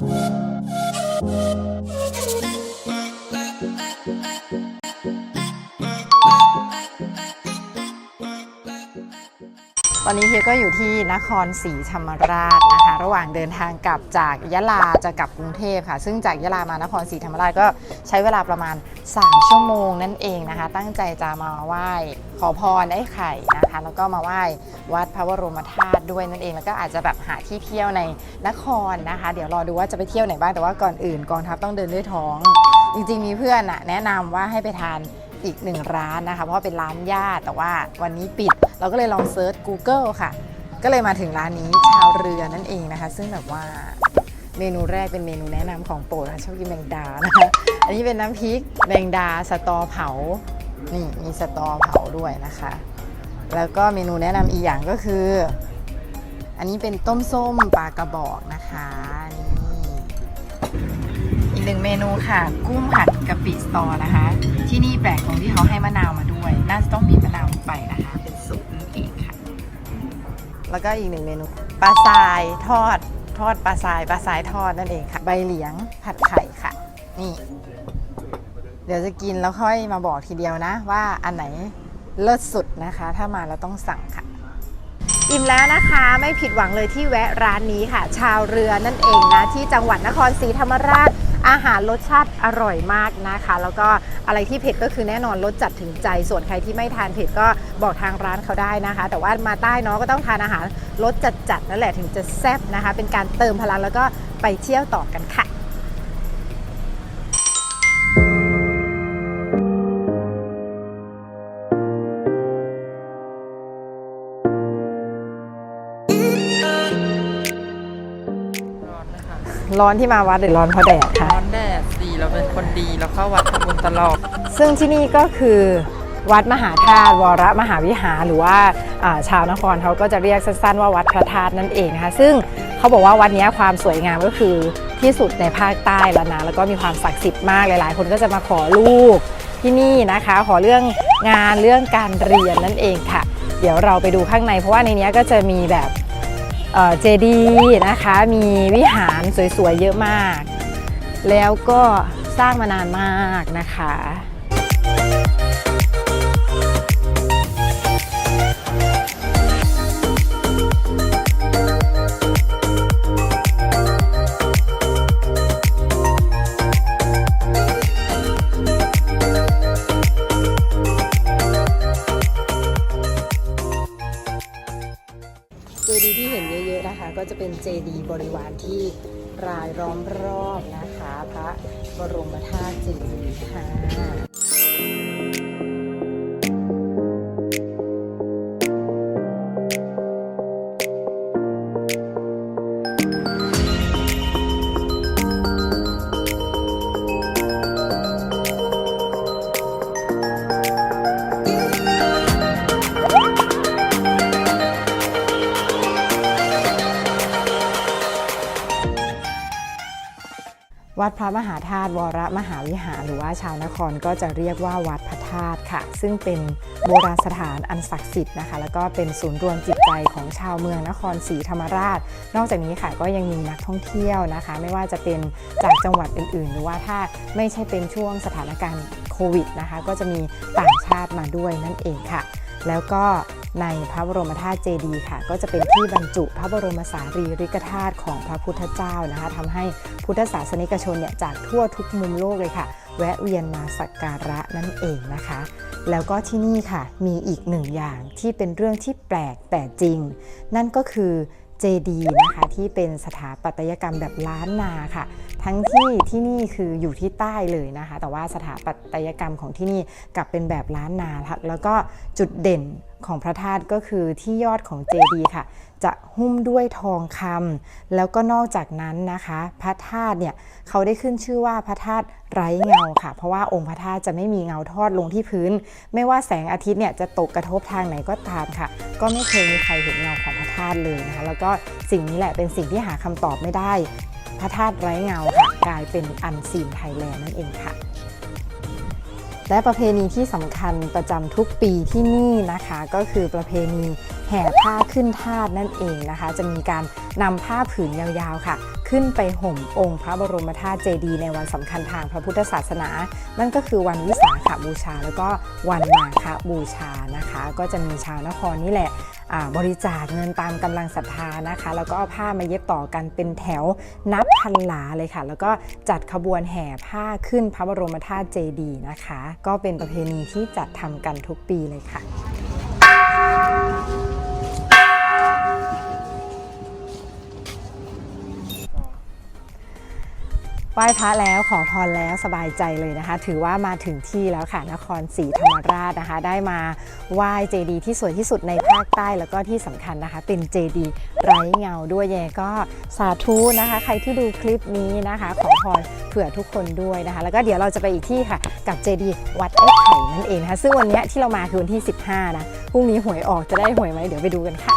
ต อนนี้เฮียก็อยู่ที่นครศรีธรรมราชนะคะ ระหว่างเดินทางกลับจากยะลาจะกลับกรุงเทพค่ะ ซึ่งจากยะลามานครศรีธรรมราชก็ใช้เวลาประมาณ 3 ชั่วโมงนั่นเองนะคะ ตั้งใจจะมาไหว้ขอพรไอ้ไข่นะคะ แล้วก็มาไหว้วัดพระบรมธาตุด้วยนั่นเองแล้วก็อาจจะแบบหาที่เที่ยวในนครนะคะ เดี๋ยวรอดูว่าจะไปเที่ยวไหนบ้างแต่ว่าก่อนอื่นกองทัพต้องเดินด้วยท้อง จริงๆมีเพื่อนอะแนะนำว่าให้ไปทาน อีกหนึ่งร้านนะคะ เพราะว่าเป็นร้านญาติแต่ว่าวันนี้ปิด เราก็เลยลองเซิร์ช Google ค่ะ ก็เลยมาถึงร้านนี้ชาวเรือนั่นเองนะคะ ซึ่งแบบว่าเมนูแรกเป็นเมนูแนะนำของโปรดค่ะชอบกินแมงดานะคะ อันนี้เป็นน้ำพริกแมงดาสตอเผา นี่มีสตอเผาด้วยนะคะ แล้วก็เมนูแนะนำอีกอย่างก็คือ อันนี้เป็นต้มส้มปลากระบอกนะคะนี่ หนึ่งเมนูค่ะ กุ้งผัดกะปิสตอนะคะ ที่นี่แปลกตรงที่เขาให้มะนาวมาด้วย น่าจะต้องมีมะนาวไปนะคะ เป็นสูตรนั่นเองค่ะ แล้วก็อีกหนึ่งเมนูปลาทรายทอดทอดปลาทรายปลาทรายทอดนั่นเองค่ะ ใบเหลียงผัดไข่ค่ะ นี่ เดี๋ยวจะกินแล้วค่อยมาบอกทีเดียวนะ ว่าอันไหนเลิศสุดนะคะ ถ้ามาแล้วต้องสั่งค่ะอิ่มแล้วนะคะไม่ผิดหวังเลยที่แวะร้านนี้ค่ะ ชาวเรือนั่นเองนะ ที่จังหวัดนครศรีธรรมราช อาหารรสชาติอร่อยมากนะคะ แล้วก็อะไรที่เผ็ดก็คือแน่นอนรสจัดถึงใจ ส่วนใครที่ไม่ทานเผ็ดก็บอกทางร้านเขาได้นะคะ แต่ว่ามาใต้เนาะก็ต้องทานอาหารรสจัดๆนั่นแหละถึงจะแซ่บนะคะ เป็นการเติมพลังแล้วก็ไปเที่ยวต่อกันค่ะ ร้อนที่มาวัดหรือร้อนเพราะแดดคะร้อนแดดสิเราเป็นคนดีเราเข้าวัดทำบุญตลอด ซึ่งที่นี่ก็คือวัดมหาธาตุวรมหาวิหารหรือว่าอ่าชาวนครเขาก็จะเรียกสั้นๆว่าวัดพระธาตุนั่นเองนะคะซึ่งเขาบอกว่าวัดเนี้ยความสวยงามก็คือที่สุดในภาคใต้แล้วนะแล้วก็มีความศักดิ์สิทธิ์มากหลาย ๆ คนก็จะมาขอลูกที่นี่นะคะ ขอเรื่องงานเรื่องการเรียนนั่นเองค่ะ เดี๋ยวเราไปดูข้างในเพราะว่าในเนี้ยก็จะมีแบบ เจดีนะคะ มีวิหารสวยๆเยอะมาก แล้วก็สร้างมานานมากนะคะ จะเป็นเจดีบริวารที่รายล้อมรอบนะคะ พระบรมธาตุเจดีย์ค่ะ วัดพระมหาธาตุวรมหาวิหารหรือว่าชาวนครก็จะเรียกว่าวัดพระธาตุค่ะ ซึ่งเป็นโบราณสถานอันศักดิ์สิทธิ์นะคะ แล้วก็เป็นศูนย์รวมจิตใจของชาวเมืองนครศรีธรรมราช นอกจากนี้ค่ะก็ยังมีนักท่องเที่ยวนะคะ ไม่ว่าจะเป็นจากจังหวัดอื่น ๆ หรือว่าถ้าไม่ใช่เป็นช่วงสถานการณ์โควิดนะคะ ก็จะมีต่างชาติมาด้วยนั่นเองค่ะ แล้วก็ ในพระบรมธาตุเจดีย์ค่ะ ก็จะเป็นที่บรรจุพระบรมสารีริกธาตุของพระพุทธเจ้านะคะทำให้พุทธศาสนิกชนเนี่ยจากทั่วทุกมุมโลกเลยค่ะ แวะเวียนมาสักการะนั่นเองนะคะ แล้วก็ที่นี่ค่ะมีอีกหนึ่งอย่างที่เป็นเรื่องที่แปลกแต่จริง นั่นก็คือเจดีย์นะคะที่เป็นสถาปัตยกรรมแบบล้านนาค่ะ ทั้งที่ที่นี่คืออยู่ที่ใต้เลยนะคะ แต่ว่าสถาปัตยกรรมของที่นี่กลับเป็นแบบล้านนาแล้วก็จุดเด่น ของพระธาตุก็คือที่ยอดของเจดีย์ค่ะ จะหุ้มด้วยทองคำแล้วก็นอกจากนั้นนะคะ พระธาตุเนี่ยเขาได้ขึ้นชื่อว่าพระธาตุไร้เงาค่ะ เพราะว่าองค์พระธาตุจะไม่มีเงาทอดลงที่พื้น ไม่ว่าแสงอาทิตย์เนี่ยจะตกกระทบทางไหนก็ตามค่ะ ก็ไม่เคยมีใครเห็นเงาของพระธาตุเลยนะคะ แล้วก็สิ่งนี้แหละเป็นสิ่งที่หาคำตอบไม่ได้ พระธาตุไร้เงาค่ะกลายเป็นอันซีนไทยแลนด์นั่นเองค่ะ และประเพณีที่สำคัญประจำทุกปีที่นี่นะคะ ก็คือประเพณี แห่ผ้าขึ้นธาตุนั่นเองนะคะ จะมีการนำผ้าผืนยาวๆค่ะ ขึ้นไปห่มองค์พระบรมธาตุเจดีย์ในวันสำคัญทางพระพุทธศาสนา นั่นก็คือวันวิสาขบูชา แล้วก็วันมาฆบูชานะคะ ก็จะมีชาวนครนี่แหละบริจาคเงินตามกำลังศรัทธานะคะ แล้วก็เอาผ้ามาเย็บต่อกันเป็นแถวนับพันหลาเลยค่ะ แล้วก็จัดขบวนแห่ผ้าขึ้นพระบรมธาตุเจดีย์นะคะ ก็เป็นประเพณีที่จัดทำกันทุกปีเลยค่ะ ไหว้พระแล้วขอพรแล้วสบายใจเลยนะคะ ถือว่ามาถึงที่แล้วค่ะนครศรีธรรมราชนะคะ ได้มาไหว้เจดีย์ที่สวยที่สุดในภาคใต้แล้วก็ที่สำคัญนะคะ เป็นเจดีย์ไร้เงาด้วยแย่ก็สาธุนะคะ ใครที่ดูคลิปนี้นะคะ ขอพรเผื่อทุกคนด้วยนะคะ แล้วก็เดี๋ยวเราจะไปอีกที่ค่ะ กับเจดีย์วัดไอ้ไข่นั่นเองนะคะซึ่งวันนี้ที่เรามาคือวันที่ 15นะพรุ่งนี้หวยออกจะได้หวยไหมเดี๋ยวไปดูกันค่ะ